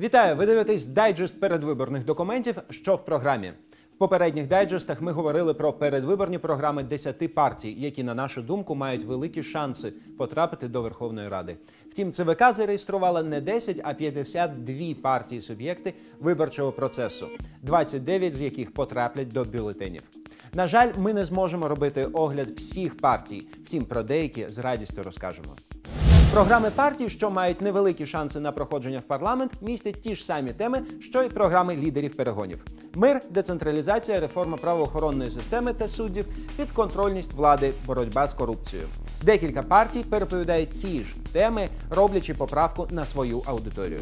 Вітаю! Ви дивитесь дайджест передвиборних документів, що в програмі. В попередніх дайджестах ми говорили про передвиборні програми 10 партій, які, на нашу думку, мають великі шанси потрапити до Верховної Ради. Втім, ЦВК зареєструвала не 10, а 52 партії суб'єкти виборчого процесу, 29 з яких потраплять до бюлетенів. На жаль, ми не зможемо робити огляд всіх партій. Втім, про деякі з радістю розкажемо. Програми партій, що мають невеликі шанси на проходження в парламент, містять ті ж самі теми, що й програми лідерів перегонів: мир, децентралізація, реформа правоохоронної системи та суддів, підконтрольність влади, боротьба з корупцією. Декілька партій переповідають ці ж теми, роблячи поправку на свою аудиторію.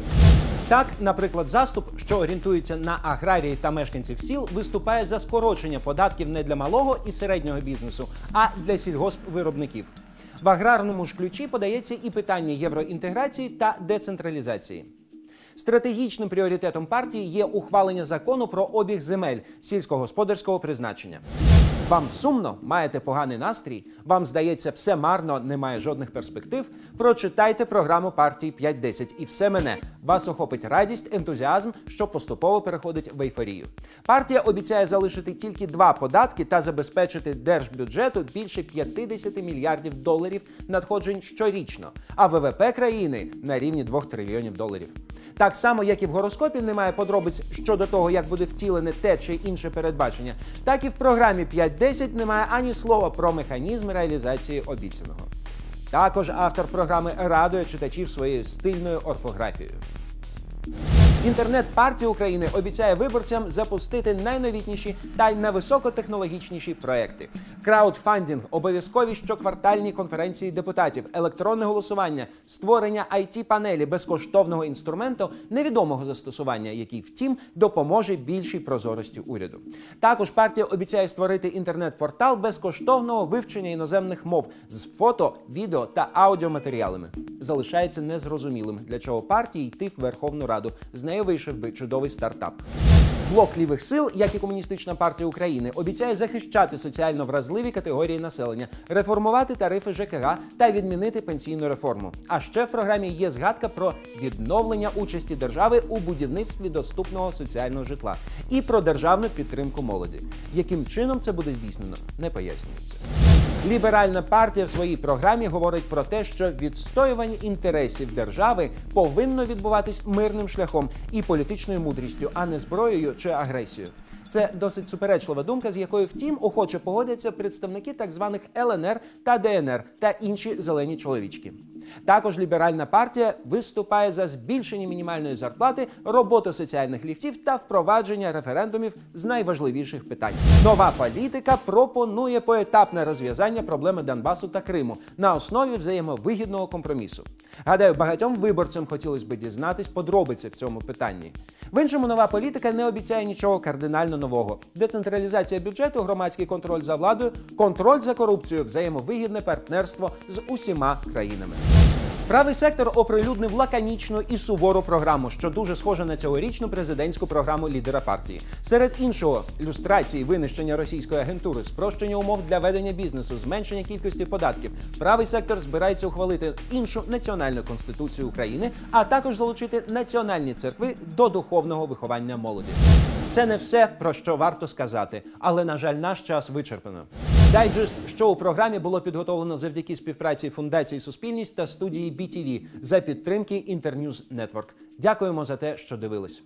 Так, наприклад, заступ, що орієнтується на аграріїв та мешканців сіл, виступає за скорочення податків не для малого і середнього бізнесу, а для сільгоспвиробників. В аграрному ж ключі подається і питання євроінтеграції та децентралізації. Стратегічним пріоритетом партії є ухвалення закону про обіг земель сільськогосподарського призначення. Вам сумно, маєте поганий настрій, вам здається, все марно, немає жодних перспектив. Прочитайте програму партії 5.10 і все мене. Вас охопить радість, ентузіазм, що поступово переходить в ейфорію. Партія обіцяє залишити тільки два податки та забезпечити держбюджету більше 50 мільярдів доларів надходжень щорічно, а ВВП країни на рівні 2 трильйонів доларів. Так само, як і в гороскопі немає подробиць щодо того, як буде втілене те чи інше передбачення, так і в програмі 5.10 немає ані слова про механізм реалізації обіцяного. Також автор програми радує читачів своєю стильною орфографією. Інтернет-партія України обіцяє виборцям запустити найновітніші та найвисокотехнологічніші проекти. Краудфандинг, обов'язкові щоквартальні конференції депутатів, електронне голосування, створення it панелі безкоштовного інструменту невідомого застосування, який, втім, допоможе більшій прозорості уряду. Також партія обіцяє створити інтернет-портал безкоштовного вивчення іноземних мов з фото, відео та аудіоматеріалами. Залишається незрозумілим, для чого партії йти в Верховну Раду. З нею вийшов би чудовий стартап. Блок лівих сил, як і комуністична партія України, обіцяє захищати соціально вразливі категорії населення, реформувати тарифи ЖКГ та відмінити пенсійну реформу. А ще в програмі є згадка про відновлення участі держави у будівництві доступного соціального житла і про державну підтримку молоді. Яким чином це буде здійснено, не пояснюється. Ліберальна партія в своїй програмі говорить про те, що відстоювання інтересів держави повинно відбуватись мирним шляхом і політичною мудрістю, а не зброєю чи агресією. Це досить суперечлива думка, з якою, втім, охоче погодяться представники так званих ЛНР та ДНР та інші зелені чоловічки. Також ліберальна партія виступає за збільшення мінімальної зарплати, роботу соціальних ліфтів та впровадження референдумів з найважливіших питань. Нова політика пропонує поетапне розв'язання проблеми Донбасу та Криму на основі взаємовигідного компромісу. Гадаю, багатьом виборцям хотілося б дізнатись подробиці в цьому питанні. В іншому нова політика не обіцяє нічого кардинально нового: децентралізація бюджету, громадський контроль за владою, контроль за корупцією, взаємовигідне партнерство з усіма країнами. Правий сектор оприлюднив лаконічну і сувору програму, що дуже схожа на цьогорічну президентську програму лідера партії. Серед іншого люстрації, винищення російської агентури, спрощення умов для ведення бізнесу, зменшення кількості податків. Правий сектор збирається ухвалити іншу національну конституцію України, а також залучити національні церкви до духовного виховання молоді. Це не все про що варто сказати, але на жаль, наш час вичерпано. Дайджест, що у програмі було підготовлено завдяки співпраці фундації Суспільність та студії BTV за підтримки Інтерньюз Нетворк. Дякуємо за те, що дивились.